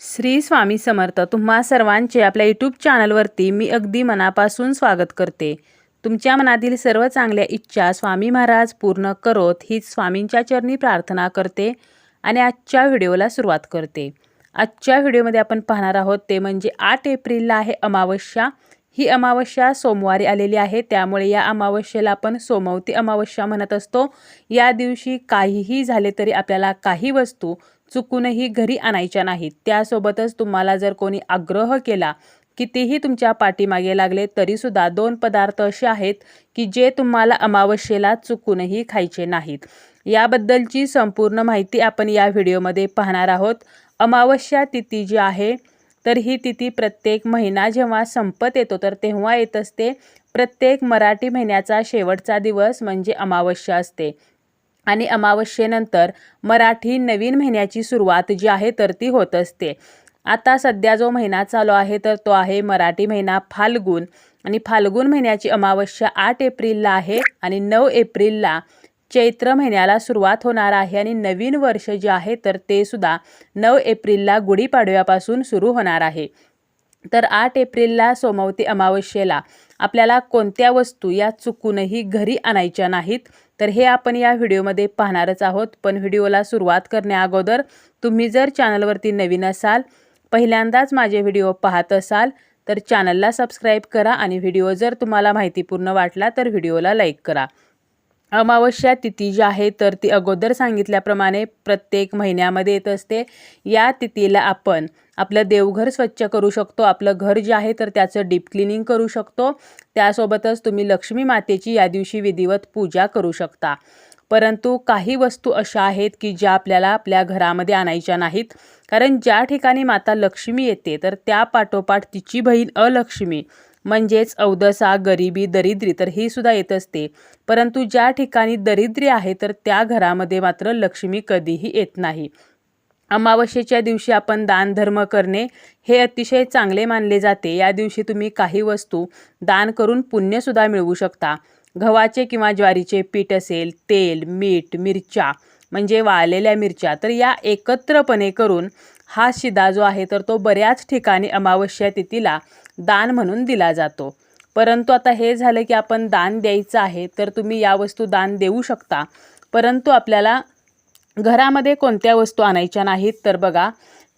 श्री स्वामी समर्थ तुम्हा सर्वांचे आपल्या यूट्यूब चॅनलवरती मी अगदी मनापासून स्वागत करते. तुमच्या मनातील सर्व चांगल्या इच्छा स्वामी महाराज पूर्ण करोत हीच स्वामींच्या चरणी प्रार्थना करते आणि आजच्या व्हिडिओला सुरुवात करते. आजच्या व्हिडिओमध्ये आपण पाहणार आहोत ते म्हणजे आठ एप्रिलला आहे अमावस्या. ही अमावस्या सोमवारी आलेली आहे त्यामुळे या अमावस्येला आपण सोमवती अमावस्या म्हणत असतो. या दिवशी काहीही झाले तरी आपल्याला काही वस्तू चुकूनही घरी आणायच्या नाहीत. त्यासोबतच तुम्हाला जर कोणी आग्रह केला कितीही तुमच्या पाठीमागे लागले तरीसुद्धा दोन पदार्थ असे आहेत की जे तुम्हाला अमावस्येला चुकूनही खायचे नाहीत. याबद्दलची संपूर्ण माहिती आपण या व्हिडिओमध्ये पाहणार आहोत. अमावस्या तिथी जी आहे तर ही तिथी प्रत्येक महिना जेव्हा संपत येतो तर तेव्हा येत असते. प्रत्येक मराठी महिन्याचा शेवटचा दिवस म्हणजे अमावस्या असते. आणि अमावस्येनंतर मराठी नवीन महिन्याची सुरुवात जी आहे तर ती होत असते. आता सध्या जो महिना चालू आहे तर तो आहे मराठी महिना फाल्गुन. आणि फाल्गुन महिन्याची अमावस्या आठ एप्रिलला आहे आणि नऊ एप्रिलला चैत्र महिन्याला सुरुवात होणार आहे. आणि नवीन वर्ष जे आहे तर ते सुद्धा नऊ एप्रिलला गुढीपाडव्यापासून सुरू होणार आहे. तर आठ एप्रिलला सोमवती अमावस्येला आपल्याला कोणत्या वस्तू या चुकूनही घरी आणायच्या नाहीत? तर हे आपण या व्हिडिओमध्ये पाहणारच आहोत. पण व्हिडिओला सुरुवात करण्याअगोदर तुम्ही जर चॅनलवरती नवीन असाल पहिल्यांदाच माझे व्हिडिओ पाहत असाल तर चॅनलला सबस्क्राईब करा आणि व्हिडिओ जर तुम्हाला माहितीपूर्ण वाटला तर व्हिडिओला लाईक करा. अमावस्या तिथी जी आहे तर ती अगोदर सांगितल्याप्रमाणे प्रत्येक महिन्यामध्ये येत असते. या तिथीला आपण आपलं देवघर स्वच्छ करू शकतो. आपलं घर जे आहे तर त्याचं डीप क्लिनिंग करू शकतो. त्यासोबतच तुम्ही लक्ष्मी मातेची या दिवशी विधिवत पूजा करू शकता. परंतु काही वस्तू अशा आहेत की ज्या आपल्याला आपल्या घरामध्ये आणायच्या नाहीत. कारण ज्या ठिकाणी माता लक्ष्मी येते तर त्या पाठोपाठ तिची बहीण अलक्ष्मी म्हणजेच अवदसा गरिबी दरिद्री तर ही सुद्धा येत असते. परंतु ज्या ठिकाणी दरिद्री आहे तर त्या घरामध्ये मात्र लक्ष्मी कधीही येत नाही. अमावस्येच्या दिवशी आपण दान धर्म करणे हे अतिशय चांगले मानले जाते. या दिवशी तुम्ही काही वस्तू दान करून पुण्यसुद्धा मिळवू शकता. गव्हाचे किंवा ज्वारीचे पीठ असेल तेल मीठ मिरच्या म्हणजे वाळलेल्या मिरच्या तर या एकत्रपणे करून हा शिदा जो आहे तर तो बऱ्याच ठिकाणी अमावस्या तिथीला दान म्हणून दिला जातो. परंतु आता हे झालं की आपण दान द्यायचं आहे तर तुम्ही या वस्तू दान देऊ शकता. परंतु आपल्याला घरामध्ये कोणत्या वस्तू आणायच्या नाहीत तर बघा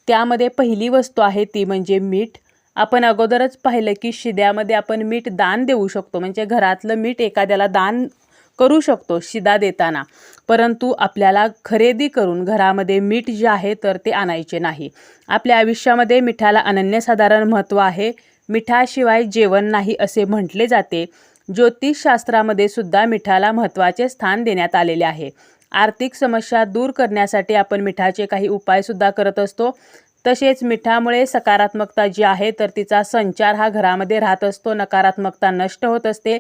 त्यामध्ये पहिली वस्तू आहे ती म्हणजे मीठ. आपण अगोदरच पाहिलं की शिद्यामध्ये आपण मीठ दान देऊ शकतो म्हणजे घरातलं मीठ एखाद्याला दान करू शकतो शिदा देताना. परंतु आपल्याला खरेदी करून घरामध्ये मीठ जे आहे तर ते आणायचे नाही. आपल्या आयुष्यामध्ये मिठाला अनन्यसाधारण महत्त्व आहे. मिठाशिवाय जेवण नाही असे म्हटले जाते. ज्योतिषशास्त्रामध्ये सुद्धा मिठाला महत्त्वाचे स्थान देण्यात आलेले आहे. आर्थिक समस्या दूर करण्यासाठी आपण मिठाचे काही उपायसुद्धा करत असतो. तसेच मिठामुळे सकारात्मकता जी आहे तर तिचा संचार हा घरामध्ये राहत असतो. नकारात्मकता नष्ट होत असते.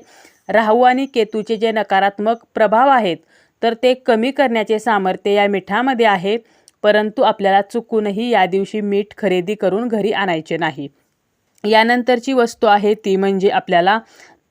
राहू आणि केतूचे जे नकारात्मक प्रभाव आहेत तर ते कमी करण्याचे सामर्थ्य या मिठामध्ये आहे. परंतु आपल्याला चुकूनही या दिवशी मीठ खरेदी करून घरी आणायचे नाही. यानंतरची वस्तू आहे ती म्हणजे आपल्याला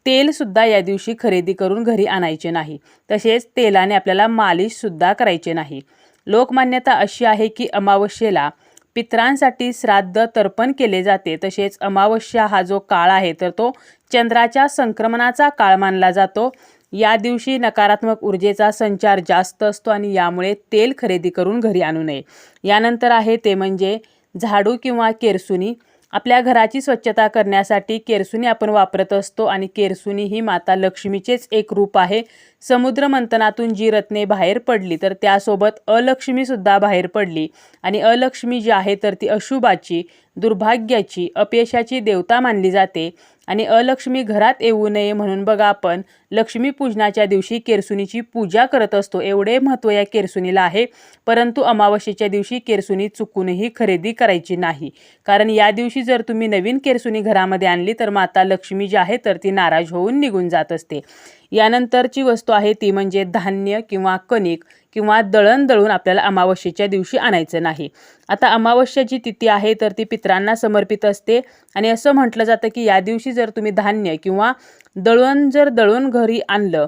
तेलसुद्धा या दिवशी खरेदी करून घरी आणायचे नाही. तसेच तेलाने आपल्याला मालिशसुद्धा करायचे नाही. लोकमान्यता अशी आहे की अमावस्येला पित्रांसाठी श्राद्ध तर्पण केले जाते. तसेच अमावस्या हा जो काळ आहे तर तो चंद्राच्या संक्रमणाचा काळ मानला जातो. या दिवशी नकारात्मक ऊर्जेचा संचार जास्त असतो आणि यामुळे तेल खरेदी करून घरी आणू नये. यानंतर आहे ते म्हणजे झाडू किंवा केरसुनी. आपल्या घराची स्वच्छता करण्यासाठी केरसुनी आपण वापरत असतो आणि केरसुनी ही माता लक्ष्मीचेच एक रूप आहे. समुद्र मंथनातून जी रत्ने बाहेर पडली तर त्यासोबत अलक्ष्मीसुद्धा बाहेर पडली. आणि अलक्ष्मी जी आहे तर ती अशुभाची. दुर्भाग्याची अपयशाची देवता मानली जाते आणि अलक्ष्मी घरात येऊ नये म्हणून बघा आपण लक्ष्मीपूजनाच्या दिवशी केरसुनीची पूजा करत असतो एवढे महत्त्व या केरसुनीला आहे. परंतु अमावस्येच्या दिवशी केरसुनी चुकूनही खरेदी करायची नाही. कारण या दिवशी जर तुम्ही नवीन केरसुनी घरामध्ये आणली तर माता लक्ष्मी जी आहे तर ती नाराज होऊन निघून जात असते. यानंतरची वस्तू आहे ती म्हणजे धान्य किंवा कणिक किंवा दळण दळून आपल्याला अमावस्येच्या दिवशी आणायचं नाही. आता अमावस्याची तिथी आहे तर ती पित्रांना समर्पित असते. आणि असं म्हटलं जातं की या दिवशी जर तुम्ही धान्य किंवा दळण जर दळून घरी आणलं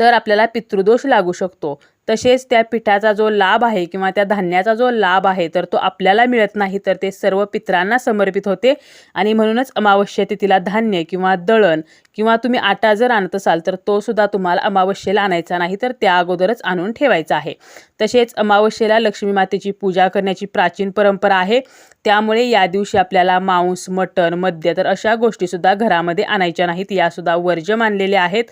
तर आपल्याला पितृदोष लागू शकतो. तसेच त्या पिठाचा जो लाभ आहे किंवा त्या धान्याचा जो लाभ आहे तर तो आपल्याला मिळत नाही तर ते सर्व पित्रांना समर्पित होते. आणि म्हणूनच अमावस्या तिथीला धान्य किंवा दळण किंवा तुम्ही आटा जर आणत असाल तर तो सुद्धा तुम्हाला अमावस्येला आणायचा नाही तर त्या अगोदरच आणून ठेवायचा आहे. तसेच अमावस्येला लक्ष्मी मातेची पूजा करण्याची प्राचीन परंपरा आहे. त्यामुळे या दिवशी आपल्याला मांस मटण मद्य तर अशा गोष्टीसुद्धा घरामध्ये आणायच्या नाहीत. यासुद्धा वर्ज्य मानलेल्या आहेत.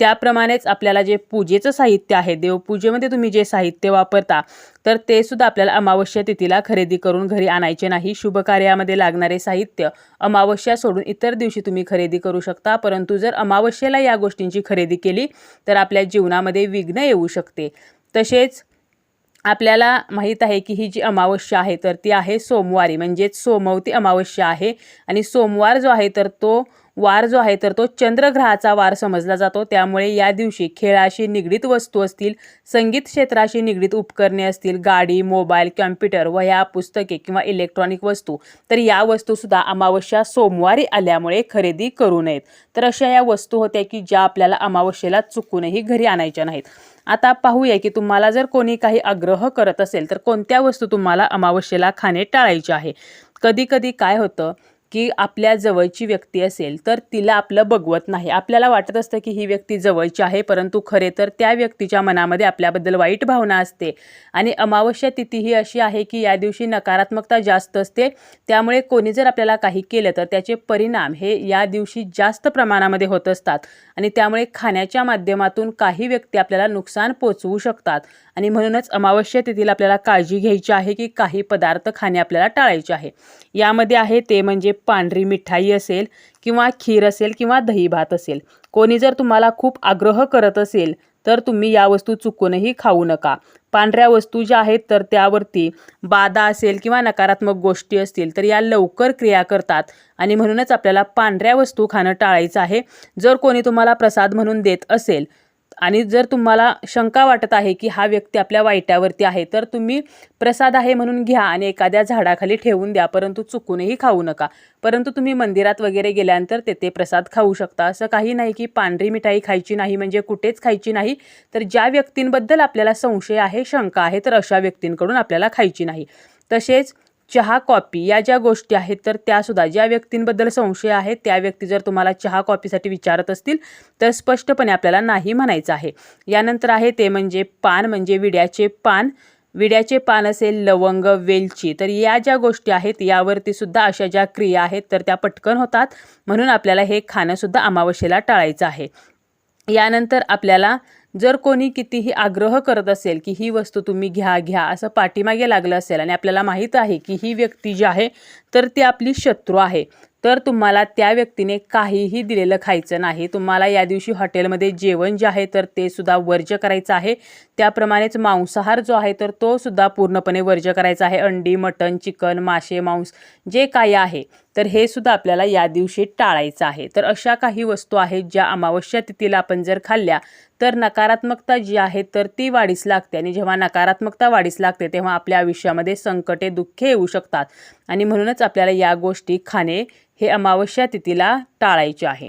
त्याप्रमाणेच आपल्याला जे पूजेचं साहित्य आहे देवपूजेमध्ये तुम्ही जे साहित्य वापरता तर ते सुद्धा आपल्याला अमावस्या तिथीला खरेदी करून घरी आणायचे नाही. शुभ कार्यामध्ये लागणारे साहित्य अमावस्या सोडून इतर दिवशी तुम्ही खरेदी करू शकता. परंतु जर अमावस्येला या गोष्टींची खरेदी केली तर आपल्या जीवनामध्ये विघ्न येऊ शकते. तसेच आपल्याला माहीत आहे की ही जी अमावस्या आहे तर ती आहे सोमवारी. म्हणजेच सोमवती अमावस्या आहे. आणि सोमवार जो आहे तर तो वार जो आहे तर तो चंद्रग्रहाचा वार समजला जातो. त्यामुळे या दिवशी खेळाशी निगडीत वस्तू असतील संगीत क्षेत्राशी निगडीत उपकरणे असतील गाडी मोबाईल कॉम्प्युटर वह्या पुस्तके किंवा इलेक्ट्रॉनिक वस्तू तर या वस्तूसुद्धा अमावस्या सोमवारी आल्यामुळे खरेदी करू नयेत. तर अशा या वस्तू होत्या की ज्या आपल्याला अमावस्येला चुकूनही घरी आणायच्या नाहीत. आता पाहूया की तुम्हाला जर कोणी काही आग्रह करत असेल तर कोणत्या वस्तू तुम्हाला अमावस्येला खाणे टाळायचे आहे? कधी कधी काय होतं की आपल्या जवळची व्यक्ती असेल तर तिला आपलं बघवत नाही. आपल्याला वाटत असतं की ही व्यक्ती जवळची आहे परंतु खरे तर त्या व्यक्तीच्या मनामध्ये आपल्याबद्दल वाईट भावना असते. आणि अमावस्या तिथी ही अशी आहे की या दिवशी नकारात्मकता जास्त असते. त्यामुळे कोणी जर आपल्याला काही केलं तर त्याचे परिणाम हे या दिवशी जास्त प्रमाणामध्ये होत असतात. आणि त्यामुळे खाण्याच्या माध्यमातून काही व्यक्ती आपल्याला नुकसान पोचवू शकतात. आणि म्हणूनच अमावस्या तिथीला आपल्याला काळजी घ्यायची आहे की काही पदार्थ खाणे आपल्याला टाळायचे आहे. यामध्ये आहे ते म्हणजे पांढरी मिठाई असेल किंवा खीर असेल किंवा दही भात असेल. कोणी जर तुम्हाला खूप आग्रह करत असेल तर तुम्ही या वस्तू चुकूनही खाऊ नका. पांढऱ्या वस्तू ज्या आहेत तर त्यावरती बाधा असेल किंवा नकारात्मक गोष्टी असतील तर या लवकर क्रिया करतात. आणि म्हणूनच आपल्याला पांढऱ्या वस्तू खाणं टाळायचं आहे. जर कोणी तुम्हाला प्रसाद म्हणून देत असेल आणि जर तुम्हाला शंका वाटत आहे की हा व्यक्ती आपल्या वाईटावरती आहे तर तुम्ही प्रसाद आहे म्हणून घ्या आणि एखाद्या झाडाखाली ठेवून द्या परंतु चुकूनही खाऊ नका. परंतु तुम्ही मंदिरात वगैरे गेल्यानंतर तेथे प्रसाद खाऊ शकता. असं काही नाही की पांढरी मिठाई खायची नाही म्हणजे कुठेच खायची नाही तर ज्या व्यक्तींबद्दल आपल्याला संशय आहे शंका आहे तर अशा व्यक्तींकडून आपल्याला खायची नाही. तसेच चहा कॉपी या ज्या गोष्टी आहेत तर त्यासुद्धा ज्या व्यक्तींबद्दल संशय आहे त्या व्यक्ती जर तुम्हाला चहा कॉपीसाठी विचारत असतील तर स्पष्टपणे आपल्याला नाही म्हणायचं आहे. यानंतर आहे ते म्हणजे पान म्हणजे विड्याचे पान. विड्याचे पान असेल लवंग वेलची तर या ज्या गोष्टी आहेत यावरती सुद्धा अशा ज्या क्रिया आहेत तर त्या पटकन होतात. म्हणून आपल्याला हे खाणंसुद्धा अमावस्येला टाळायचं आहे. यानंतर आपल्याला जर कोणी कितीही आग्रह करत असेल की ही वस्तू तुम्ही घ्या घ्या असं पाठीमागे लागलं असेल आणि आपल्याला माहीत आहे की ही व्यक्ती जी आहे तर ती आपली शत्रू आहे तर तुम्हाला त्या व्यक्तीने काहीही दिलेलं खायचं नाही. तुम्हाला या दिवशी हॉटेलमध्ये जेवण जे आहे तर ते सुद्धा वर्ज्य करायचं आहे. त्याप्रमाणेच मांसाहार जो आहे तर तो सुद्धा पूर्णपणे वर्ज्य करायचा आहे. अंडी मटण चिकन मासे मांस जे काही आहे तर हे सुद्धा आपल्याला या दिवशी टाळायचं आहे. तर अशा काही वस्तू आहेत ज्या अमावस्या तिथीला आपण जर खाल्ल्या तर नकारात्मकता जी आहे तर ती वाढीस लागते. आणि जेव्हा नकारात्मकता वाढीस लागते तेव्हा आपल्या आयुष्यामध्ये संकटे दुःखे येऊ शकतात. आणि म्हणूनच आपल्याला या गोष्टी खाणे हे अमावस्या तिथीला टाळायचे आहे.